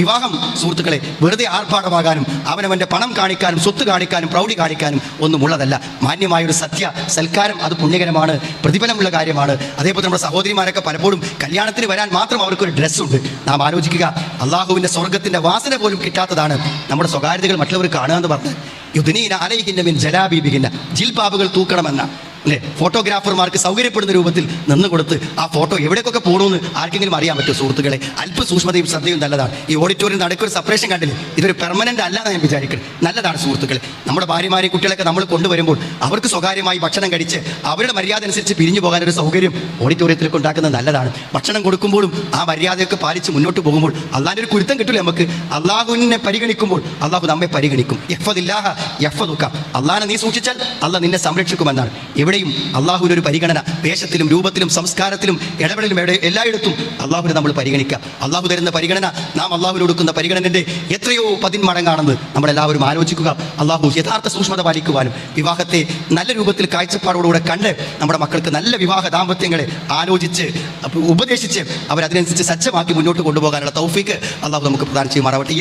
വിവാഹം സുഹൃത്തുക്കളെ വെറുതെ ആർഭാടമാകാനും അവനവന്റെ പണം കാണിക്കാനും സ്വത്ത് കാണിക്കാനും പ്രൗഢി കാണിക്കാനും ഒന്നുമുള്ളതല്ല. മാന്യമായൊരു സത്യ സൽക്കാരം അത് പുണ്യകരമാണ് പ്രതിഫലമുള്ള കാര്യമാണ്. അതേപോലെ നമ്മുടെ സഹോദരിമാരൊക്കെ പലപ്പോഴും കല്യാണത്തിന് വരാൻ മാത്രം അവർക്കൊരു ഡ്രസ്സുണ്ട്. നാം ആലോചിക്കുക അള്ളാഹുവിന്റെ സ്വർഗത്തിന്റെ വാസന പോലും കിട്ടാത്തതാണ് നമ്മുടെ സ്വകാര്യതകൾ മറ്റുള്ളവർ കാണുക എന്ന് പറഞ്ഞ് യുദ്ധനീന അലയിക്കുന്ന മിൻ ജലാബീബിക്കുന്ന ജിൽപാബുകൾ തൂക്കണമെന്ന അല്ലേ? ഫോട്ടോഗ്രാഫർമാർക്ക് സൗകര്യപ്പെടുന്ന രൂപത്തിൽ നിന്ന് കൊടുത്ത് ആ ഫോട്ടോ എവിടേക്കൊക്കെ പോകണമെന്ന് ആർക്കെങ്കിലും അറിയാൻ പറ്റും സുഹൃത്തുക്കളെ? അല്പ സൂക്ഷ്മതയും ശ്രദ്ധയും നല്ലതാണ്. ഈ ഓഡിറ്റോറിയം നടക്കൊരു സെപ്പറേഷൻ കണ്ടില്ല? ഇതൊരു പെർമനന്റ് അല്ലാതെ ഞാൻ വിചാരിക്കുന്നത് നല്ലതാണ് സുഹൃത്തുക്കളെ. നമ്മുടെ ഭാര്യമാരെ കുട്ടികളൊക്കെ നമ്മൾ കൊണ്ടുവരുമ്പോൾ അവർക്ക് സ്വകാര്യമായി ഭക്ഷണം കഴിച്ച് അവരുടെ മര്യാദ അനുസരിച്ച് പിരിഞ്ഞു പോകാൻ ഒരു സൗകര്യം ഓഡിറ്റോറിയത്തിലേക്ക് ഉണ്ടാക്കുന്നത് നല്ലതാണ്. ഭക്ഷണം കൊടുക്കുമ്പോഴും ആ മര്യാദയൊക്കെ പാലിച്ച് മുന്നോട്ട് പോകുമ്പോൾ അള്ളാഹിന്റെ ഒരു കുരുത്തം കിട്ടില്ല നമുക്ക്? അള്ളാഹുവിനെ പരിഗണിക്കുമ്പോൾ അള്ളാഹു നമ്മെ പരിഗണിക്കും. യഫദില്ലാഹ യഫദുക്ക അള്ളാഹിനെ നീ സൂക്ഷിച്ചാൽ അള്ളാഹ് നിന്നെ സംരക്ഷിക്കുമെന്നാണ്. എവിടെയും അള്ളാഹുവിന്റെ ഒരു പരിഗണന. വേഷത്തിലും രൂപത്തിലും സംസ്കാരത്തിലും ഇടപെടലും എല്ലായിടത്തും അള്ളാഹുവിനെ നമ്മൾ പരിഗണിക്കുക. അള്ളാഹു തരുന്ന പരിഗണന നാം അള്ളാഹുവിന് കൊടുക്കുന്ന പരിഗണനന്റെ എത്രയോ പതിന്മടങ്ങാണെന്ന് നമ്മളെല്ലാവരും ആലോചിക്കുക. അള്ളാഹു യഥാർത്ഥ സൂക്ഷ്മത പാലിക്കുവാനും വിവാഹത്തെ നല്ല രൂപത്തിൽ കാഴ്ചപ്പാടോടുകൂടെ കണ്ട് നമ്മുടെ മക്കൾക്ക് നല്ല വിവാഹ ദാമ്പത്യങ്ങളെ ആലോചിച്ച് ഉപദേശിച്ച് അവരതിനനുസരിച്ച് സജ്ജമാക്കി മുന്നോട്ട് കൊണ്ടുപോകാനുള്ള തൗഫീക്ക് അള്ളാഹു നമുക്ക് പ്രദാനം ചെയ്യുമാറാവട്ടെ.